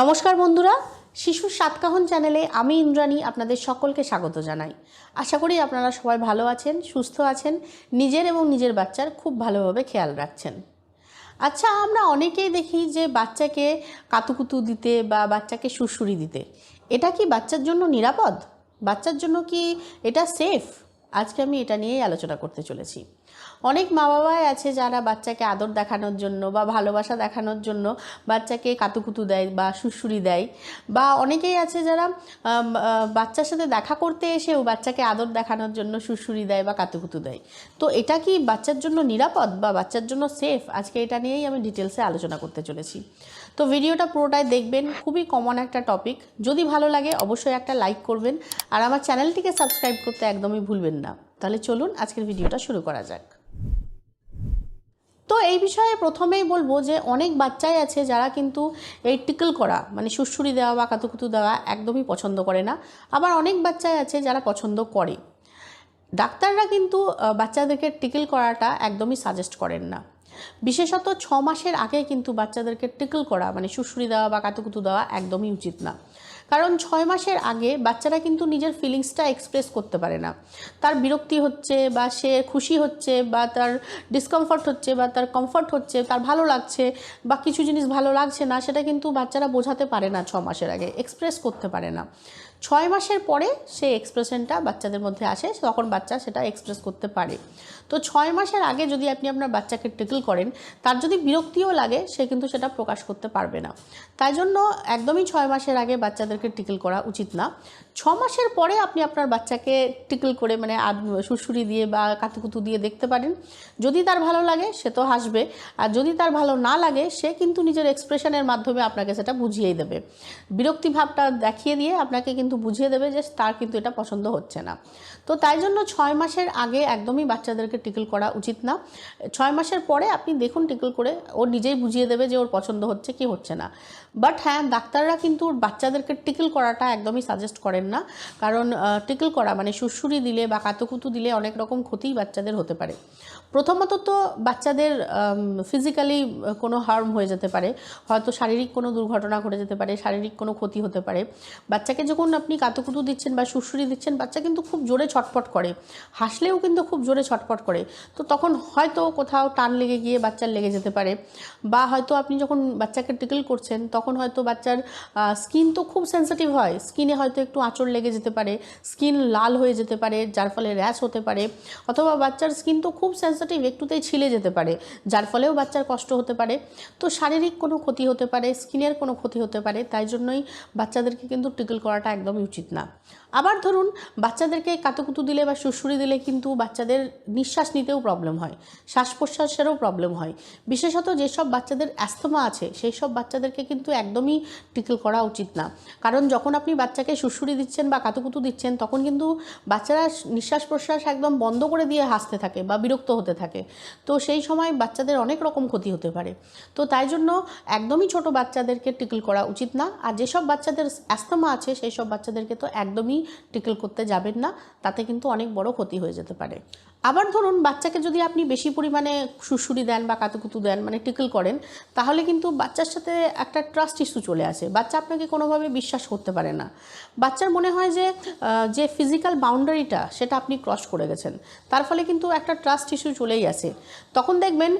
নমস্কার বন্ধুরা, শিশুর সাতকাহন চ্যানেলে আমি ইন্দ্রাণী আপনাদের সকলকে স্বাগত জানাই। আশা করি আপনারা সবাই ভালো আছেন, সুস্থ আছেন, নিজের এবং নিজের বাচ্চার খুব ভালোভাবে খেয়াল রাখছেন। আচ্ছা আমরা অনেকেই দেখি যে বাচ্চাকে কাতুকুতু দিতে বা বাচ্চাকে সুরসুরি দিতে। এটা কি বাচ্চার জন্য নিরাপদ? বাচ্চার জন্য কি এটা সেফ? আজকে আমি এটা নিয়েই আলোচনা করতে চলেছি। অনেক মা বাবাই আছে যারা বাচ্চাকে আদর দেখানোর জন্য বা ভালোবাসা দেখানোর জন্য বাচ্চাকে কাতুকুতু দেয় বা সুরসুরি দেয়। বা অনেকেই আছে যারা বাচ্চার সাথে দেখা করতে এসেও বাচ্চাকে আদর দেখানোর জন্য সুরসুরি দেয় বা কাতুকুতু দেয়। তো এটা কি বাচ্চার জন্য নিরাপদ বা বাচ্চার জন্য সেফ আজকে এটা নিয়েই আমি ডিটেলসে আলোচনা করতে চলেছি। তো ভিডিওটা পুরোটাই দেখবেন, খুবই কমন একটা টপিক যদি ভালো লাগে অবশ্যই একটা লাইক করবেন। আর আমার চ্যানেলটিকে সাবস্ক্রাইব করতে একদমই ভুলবেন না। তাহলে চলুন আজকের ভিডিওটা শুরু করা যাক। এই বিষয়ে প্রথমেই বলব যে অনেক বাচ্চাই আছে যারা কিন্তু এই টিকল করা মানে সুরসুরি দেওয়া বা কাতুকুতু দেওয়া একদমই পছন্দ করে না। আবার অনেক বাচ্চাই আছে যারা পছন্দ করে। ডাক্তাররা কিন্তু বাচ্চাদেরকে টিকল করাটা একদমই সাজেস্ট করেন না। বিশেষত ছ মাসের আগে কিন্তু বাচ্চাদেরকে টিকল করা মানে সুরসুরি দেওয়া বা কাতুকুতু দেওয়া একদমই উচিত না। কারণ ছয় মাসের আগে বাচ্চারা কিন্তু নিজের ফিলিংসটা এক্সপ্রেস করতে পারে না। তার বিরক্তি হচ্ছে বা সে খুশি হচ্ছে বা তার ডিসকমফর্ট হচ্ছে বা তার কমফর্ট হচ্ছে, তার ভালো লাগছে বা কিছু জিনিস ভালো লাগছে না, সেটা কিন্তু বাচ্চারা বোঝাতে পারে না ছ মাসের আগে এক্সপ্রেস করতে পারে না। ছয় মাসের পরে সেই এক্সপ্রেশনটা বাচ্চাদের মধ্যে আসে, তখন বাচ্চা সেটা এক্সপ্রেস করতে পারে। তো ছয় মাসের আগে যদি আপনি আপনার বাচ্চাকে টিকল করেন, তার যদি বিরক্তিও লাগে, সে কিন্তু সেটা প্রকাশ করতে পারবে না। তাই জন্য একদমই ছয় মাসের আগে বাচ্চাদেরকে টিকল করা উচিত না। ছ মাসের পরে আপনি আপনার বাচ্চাকে টিকল করে মানে সুরসুরি দিয়ে বা কাতুকুতু দিয়ে দেখতে পারেন। যদি তার ভালো লাগে, সে তো হাসবে। আর যদি তার ভালো না লাগে, সে কিন্তু নিজের এক্সপ্রেশনের মাধ্যমে আপনাকে সেটা বুঝিয়েই দেবে। বিরক্তি ভাবটা দেখিয়ে দিয়ে আপনাকে কিন্তু বুঝিয়ে দেবে যে তার কিন্তু এটা পছন্দ হচ্ছে না। তো তাই জন্য ছয় মাসের আগে একদমই বাচ্চাদেরকে টিকল করা উচিত না। ছয় মাসের পরে আপনি দেখুন টিকল করে, ও নিজেই বুঝিয়ে দেবে যে ওর পছন্দ হচ্ছে কি হচ্ছে না। বাট হ্যাঁ ডাক্তাররা কিন্তু বাচ্চাদেরকে টিকল করাটা একদমই সাজেস্ট করেন না। কারণ টিকল করা মানে সুরসুরি দিলে বা কাতুকুতু দিলে অনেক রকম ক্ষতিই বাচ্চাদের হতে পারে। প্রথমত তো বাচ্চাদের ফিজিক্যালি কোনো হার্ম হয়ে যেতে পারে। হয়তো শারীরিক কোনো দুর্ঘটনা ঘটে যেতে পারে, শারীরিক কোনো ক্ষতি হতে পারে। বাচ্চাকে যখন আপনি কাতুকুতু দিচ্ছেন বা সুরসুরি দিচ্ছেন, বাচ্চা কিন্তু খুব জোরে ছটপট করে। হাসলেও কিন্তু খুব জোরে ছটপট করে। তো তখন হয়তো কোথাও টান লেগে গিয়ে বাচ্চার লেগে যেতে পারে। বা হয়তো আপনি যখন বাচ্চাকে টিকল করছেন, তখন হয়তো বাচ্চার স্কিন তো খুব সেন্সিটিভ হয়। স্কিনে হয়তো একটু আঁচড় লেগে যেতে পারে, স্কিন লাল হয়ে যেতে পারে, যার ফলে র্যাশ হতে পারে। অথবা বাচ্চার স্কিন তো খুব সেন্সিটিভ একটুতেই ছিলে যেতে পারে, যার ফলেও বাচ্চার কষ্ট হতে পারে। তো শারীরিক কোনো ক্ষতি হতে পারে, স্কিনের কোনো ক্ষতি হতে পারে, তাই জন্যই বাচ্চাদেরকে কিন্তু টিকল করাটা একদমই উচিত না। আবার ধরুন, বাচ্চাদেরকে কাতুকুতু দিলে বা সুরসুরি দিলে কিন্তু বাচ্চাদের নিঃশ্বাস নিতেও প্রবলেম হয় শ্বাস প্রশ্বাসেরও প্রবলেম হয়। বিশেষত যেসব বাচ্চাদের অ্যাস্থমা আছে সেই সব বাচ্চাদেরকে কিন্তু একদমই টিকল করা উচিত না। কারণ যখন আপনি বাচ্চাকে সুরসুরি দিচ্ছেন বা কাতুকুতু দিচ্ছেন, তখন কিন্তু বাচ্চারা নিঃশ্বাস প্রশ্বাস একদম বন্ধ করে দিয়ে হাসতে থাকে বা বিরক্ত হতে থাকে। তো সেই সময় বাচ্চাদের অনেক রকম ক্ষতি হতে পারে। তো তাই জন্য একদমই ছোট বাচ্চাদেরকে টিকল করা উচিত না। আর যেসব বাচ্চাদের অ্যাস্থমা আছে সেই সব বাচ্চাদেরকে তো একদমই টিকল করতে যাবেন না, তাতে কিন্তু অনেক বড় ক্ষতি হয়ে যেতে পারে। আবার ধরুন বাচ্চাকে যদি আপনি বেশি পরিমাণে সুরসুরি দেন বা কাতুকুতু দেন মানে টিকল করেন, তাহলে কিন্তু বাচ্চার সাথে একটা ট্রাস্ট ইস্যু চলে আসে। বাচ্চা আপনাকে কোনোভাবে বিশ্বাস করতে পারে না। বাচ্চার মনে হয় যে যে ফিজিক্যাল বাউন্ডারিটা সেটা আপনি ক্রস করে গেছেন। তার ফলে কিন্তু একটা ট্রাস্ট ইস্যু চলেই আসে। তখন দেখবেন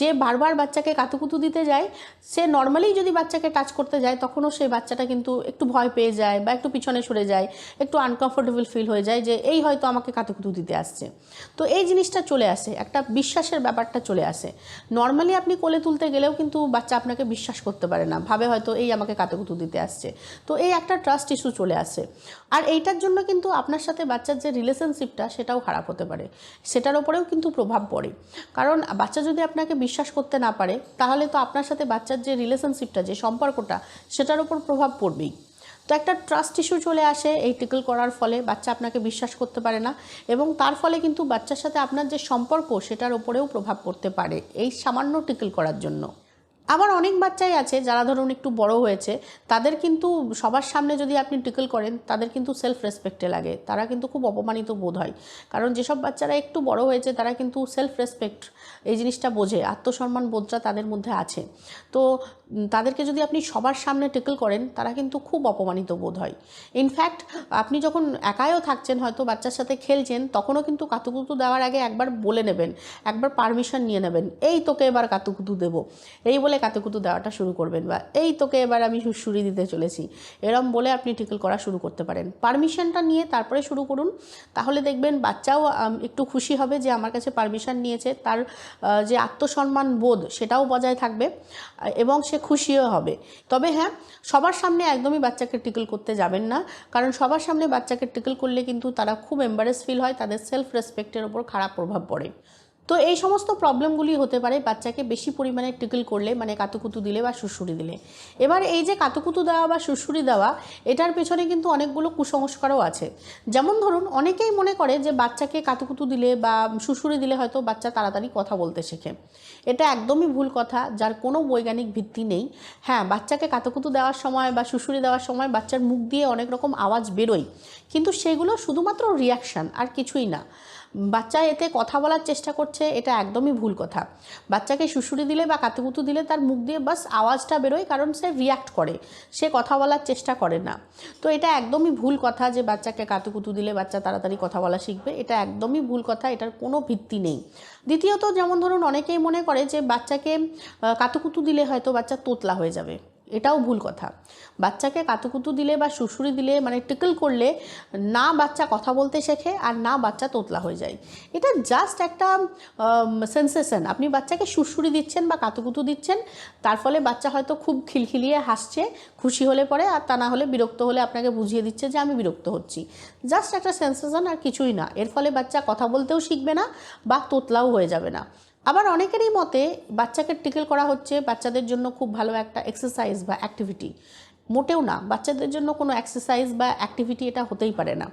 যে বারবার বাচ্চাকে কাতুকুতু দিতে যায়, সে নর্মালি যদি বাচ্চাকে টাচ করতে যায়, তখনও সেই বাচ্চাটা কিন্তু একটু ভয় পেয়ে যায় বা একটু পিছনে সরে যায়, একটু আনকমফোর্টেবল ফিল হয়ে যায় যে, এই হয়তো আমাকে কাতুকুতু দিতে আসছে। তো এই জিনিসটা চলে আসে, একটা বিশ্বাসের ব্যাপারটা চলে আসে। নর্মালি আপনি কোলে তুলতে গেলেও কিন্তু বাচ্চা আপনাকে বিশ্বাস করতে পারে না, ভাবে হয়তো এই আমাকে কাতুকুতু দিতে আসছে। তো এই একটা ট্রাস্ট ইস্যু চলে আসে। আর এইটার জন্য কিন্তু আপনার সাথে বাচ্চার যে রিলেশনশিপটা সেটাও খারাপ হতে পারে। সেটার ওপরেও কিন্তু প্রভাব পড়ে। কারণ বাচ্চা যদি আপনাকে বিশ্বাস করতে না পারে, তাহলে তো আপনার সাথে বাচ্চার যে রিলেশনশিপটা যে সম্পর্কটা, সেটার ওপর প্রভাব পড়বেই। তো একটা ট্রাস্ট ইস্যু চলে আসে এই টিকল করার ফলে, বাচ্চা আপনাকে বিশ্বাস করতে পারে না এবং তার ফলে কিন্তু বাচ্চার সাথে আপনার যে সম্পর্ক, সেটার ওপরেও প্রভাব পড়তে পারে এই সামান্য টিকল করার জন্য। আবার অনেক বাচ্চাই আছে যারা ধরুন একটু বড় হয়েছে, তাদের কিন্তু সবার সামনে যদি আপনি টিকল করেন, তাদের কিন্তু সেলফ রেসপেক্টে লাগে। তারা কিন্তু খুব অপমানিত বোধ হয়। কারণ যেসব বাচ্চারা একটু বড় হয়েছে, তারা কিন্তু সেলফ রেসপেক্ট এই জিনিসটা বোঝে, আত্মসম্মান বোধটা তাদের মধ্যে আছে। তো তাদেরকে যদি আপনি সবার সামনে টিকল করেন, তারা কিন্তু খুব অপমানিত বোধ হয়। ইনফ্যাক্ট আপনি যখন একাইও থাকছেন, হয়তো বাচ্চার সাথে খেলছেন, তখনও কিন্তু কাতুকুতু দেওয়ার আগে একবার বলে নেবেন, একবার পারমিশন নিয়ে নেবেন, এই তোকে এবার কাতুকুতু দেবো। এই বলে কাতুকুতু দেওয়াটা শুরু করবেন বা, এই তোকে এবার আমি সুড়সুড়ি দিতে চলেছি। এরম বলে আপনি টিকল করা শুরু করতে পারেন। পারমিশনটা নিয়ে তারপরে শুরু করুন। তাহলে দেখবেন বাচ্চাও একটু খুশি হবে যে আমার কাছে পারমিশন নিয়েছে। তার যে আত্মসম্মান বোধ, সেটাও বজায় থাকবে এবং সে খুশিও হবে। তবে হ্যাঁ সবার সামনে একদমই বাচ্চাকে টিকল করতে যাবেন না। কারণ সবার সামনে বাচ্চাকে টিকল করলে কিন্তু তারা খুব এম্বারেস ফিল হয়, তাদের সেলফ রেসপেক্টের ওপর খারাপ প্রভাব পড়ে। তো এই সমস্ত প্রবলেমগুলি হতে পারে বাচ্চাকে বেশি পরিমাণে টিকল করলে মানে কাতুকুতু দিলে বা সুড়সুড়ি দিলে। এবার এই যে কাতুকুতু দেওয়া বা সুড়সুড়ি দেওয়া, এটার পেছনে কিন্তু অনেকগুলো কুসংস্কারও আছে। যেমন ধরুন, অনেকেই মনে করে যে বাচ্চাকে কাতুকুতু দিলে বা সুড়সুড়ি দিলে হয়তো বাচ্চা তাড়াতাড়ি কথা বলতে শেখে। এটা একদমই ভুল কথা, যার কোনো বৈজ্ঞানিক ভিত্তি নেই। হ্যাঁ বাচ্চাকে কাতুকুতু দেওয়ার সময় বা সুড়সুড়ি দেওয়ার সময় বাচ্চার মুখ দিয়ে অনেক রকম আওয়াজ বেরোয়। কিন্তু সেগুলো শুধুমাত্র রিয়াকশান আর কিছুই না। বাচ্চা এতে কথা বলার চেষ্টা করছে, এটা একদমই ভুল কথা। বাচ্চাকে শুশুরি দিলে বা কাতুকুতু দিলে তার মুখ দিয়ে বাস আওয়াজটা বেরোয়, কারণ সে রিয়াক্ট করে। সে কথা বলার চেষ্টা করে না। তো এটা একদমই ভুল কথা যে বাচ্চাকে কাতুকুতু দিলে বাচ্চা তাড়াতাড়ি কথা বলা শিখবে, এটা একদমই ভুল কথা, এটার কোনো ভিত্তি নেই। দ্বিতীয়ত, যেমন ধরুন, অনেকেই মনে করে যে বাচ্চাকে কাতুকুতু দিলে হয়তো বাচ্চা তোতলা হয়ে যাবে। এটাও ভুল কথা। বাচ্চাকে কাতুকুতু দিলে বা শুশুরি দিলে মানে টিকল করলে না বাচ্চা কথা বলতে শেখে আর না বাচ্চা তোতলা হয়ে যায়। এটা জাস্ট একটা সেন্সেশন আপনি বাচ্চাকে শুশুরি দিচ্ছেন বা কাতুকুতু দিচ্ছেন, তার ফলে বাচ্চা হয়তো খুব খিলখিলিয়ে হাসছে, খুশি হলে পরে আর তা না হলে বিরক্ত হলে আপনাকে বুঝিয়ে দিচ্ছে যে আমি বিরক্ত হচ্ছি। জাস্ট একটা সেন্সেশন আর কিছুই না। এর ফলে বাচ্চা কথা বলতেও শিখবে না বা তোতলাও হয়ে যাবে না। আবার অনেকেরই মতে বাচ্চাকে টিকেল করা হচ্ছে বাচ্চাদের জন্য খুব ভালো একটা এক্সারসাইজ বা অ্যাক্টিভিটি মোটেও না, বাচ্চাদের জন্য কোনো এক্সারসাইজ বা অ্যাক্টিভিটি এটা হতেই পারে না।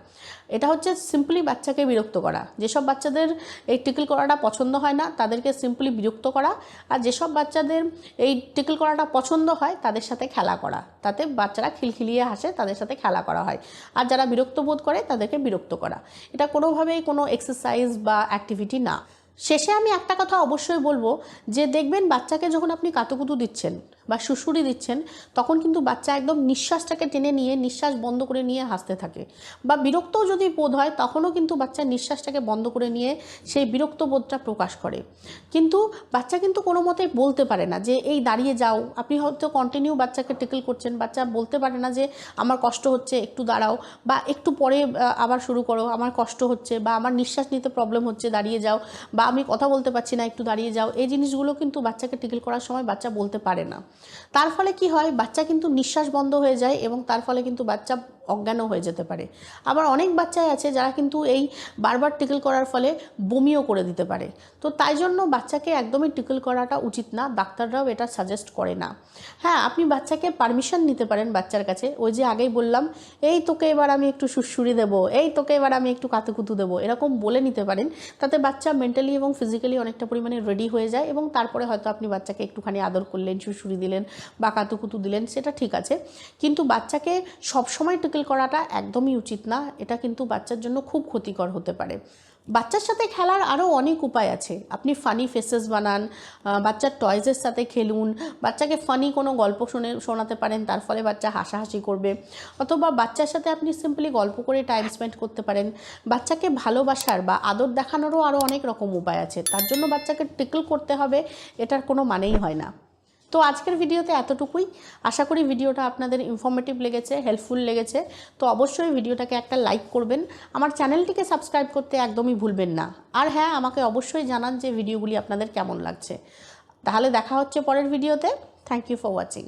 এটা হচ্ছে সিম্পলি বাচ্চাকে বিরক্ত করা। যেসব বাচ্চাদের এই টিকল করাটা পছন্দ হয় না, তাদেরকে সিম্পলি বিরক্ত করা। আর যেসব বাচ্চাদের এই টিকল করাটা পছন্দ হয়, তাদের সাথে খেলা করা। তাতে বাচ্চারা খিলখিলিয়ে হাসে, তাদের সাথে খেলা করা হয়। আর যারা বিরক্ত বোধ করে, তাদেরকে বিরক্ত করা। এটা কোনোভাবেই কোনো এক্সারসাইজ বা অ্যাক্টিভিটি না। শেষে আমি একটা কথা অবশ্যই বলব যে দেখবেন বাচ্চাকে যখন আপনি কাতুকুতু দিচ্ছেন বা শুশুরি দিচ্ছেন, তখন কিন্তু বাচ্চা একদম নিঃশ্বাসটাকে টেনে নিয়ে, নিঃশ্বাস বন্ধ করে নিয়ে হাসতে থাকে। বা বিরক্তও যদি বোধ হয়, তখনও কিন্তু বাচ্চা নিঃশ্বাসটাকে বন্ধ করে নিয়ে সেই বিরক্ত বোধটা প্রকাশ করে। কিন্তু বাচ্চা কিন্তু কোনো মতেই বলতে পারে না যে, এই দাঁড়িয়ে যাও। আপনি হয়তো কন্টিনিউ বাচ্চাকে টিকল করছেন, বাচ্চা বলতে পারে না যে, আমার কষ্ট হচ্ছে, একটু দাঁড়াও। বা, একটু পরে আবার শুরু করো, আমার কষ্ট হচ্ছে বা আমার নিঃশ্বাস নিতে প্রবলেম হচ্ছে, দাঁড়িয়ে যাও। বা, আমি কথা বলতে পারছি না, একটু দাঁড়িয়ে যাও। এই জিনিসগুলো কিন্তু বাচ্চাকে টিকল করার সময় বাচ্চা বলতে পারে না। তার ফলে কি হয়? বাচ্চা কিন্তু নিঃশ্বাস বন্ধ হয়ে যায় এবং তার ফলে কিন্তু বাচ্চা অজ্ঞানও হয়ে যেতে পারে। আবার অনেক বাচ্চাই আছে যারা কিন্তু এই বারবার টিকল করার ফলে বমিও করে দিতে পারে। তো তাই জন্য বাচ্চাকে একদমই টিকল করাটা উচিত না, ডাক্তাররাও এটা সাজেস্ট করে না। হ্যাঁ আপনি বাচ্চাকে পারমিশন নিতে পারেন বাচ্চার কাছে। ওই যে আগেই বললাম, এই তোকে এবার আমি একটু সুড়সুড়ি দেবো, এই তোকে এবার আমি একটু কাতুকুতু দেবো। এরকম বলে নিতে পারেন, তাতে বাচ্চা মেন্টালি এবং ফিজিক্যালি অনেকটা পরিমাণে রেডি হয়ে যায় এবং তারপরে হয়তো আপনি বাচ্চাকে একটুখানি আদর করলেন, সুড়সুড়ি দিলেন বা কাতুকুতু দিলেন, সেটা ঠিক আছে। কিন্তু বাচ্চাকে সবসময় টিকল করাটা একদমই উচিত না। এটা কিন্তু বাচ্চার জন্য খুব ক্ষতিকর হতে পারে। বাচ্চার সাথে খেলার আরও অনেক উপায় আছে। আপনি ফানি ফেসেস বানান বাচ্চার টয়েসের সাথে খেলুন, বাচ্চাকে ফানি কোনো গল্প শুনে, শোনাতে পারেন, তার ফলে বাচ্চা হাসাহাসি করবে। অথবা বাচ্চার সাথে আপনি সিম্পলি গল্প করে টাইম স্পেন্ড করতে পারেন। বাচ্চাকে ভালোবাসার বা আদর দেখানোরও আরও অনেক রকম উপায় আছে। তার জন্য বাচ্চাকে টিকল করতে হবে, এটার কোনো মানেই হয় না। তো আজকের ভিডিওতে এতটুকুই। আশা করি ভিডিওটা আপনাদের ইনফর্মেটিভ লেগেছে হেল্পফুল লেগেছে। তো অবশ্যই ভিডিওটাকে একটা লাইক করবেন। আমার চ্যানেলটিকে সাবস্ক্রাইব করতে একদমই ভুলবেন না। আর হ্যাঁ আমাকে অবশ্যই জানান যে ভিডিওগুলি আপনাদের কেমন লাগছে। তাহলে দেখা হচ্ছে পরের ভিডিওতে। Thank you for watching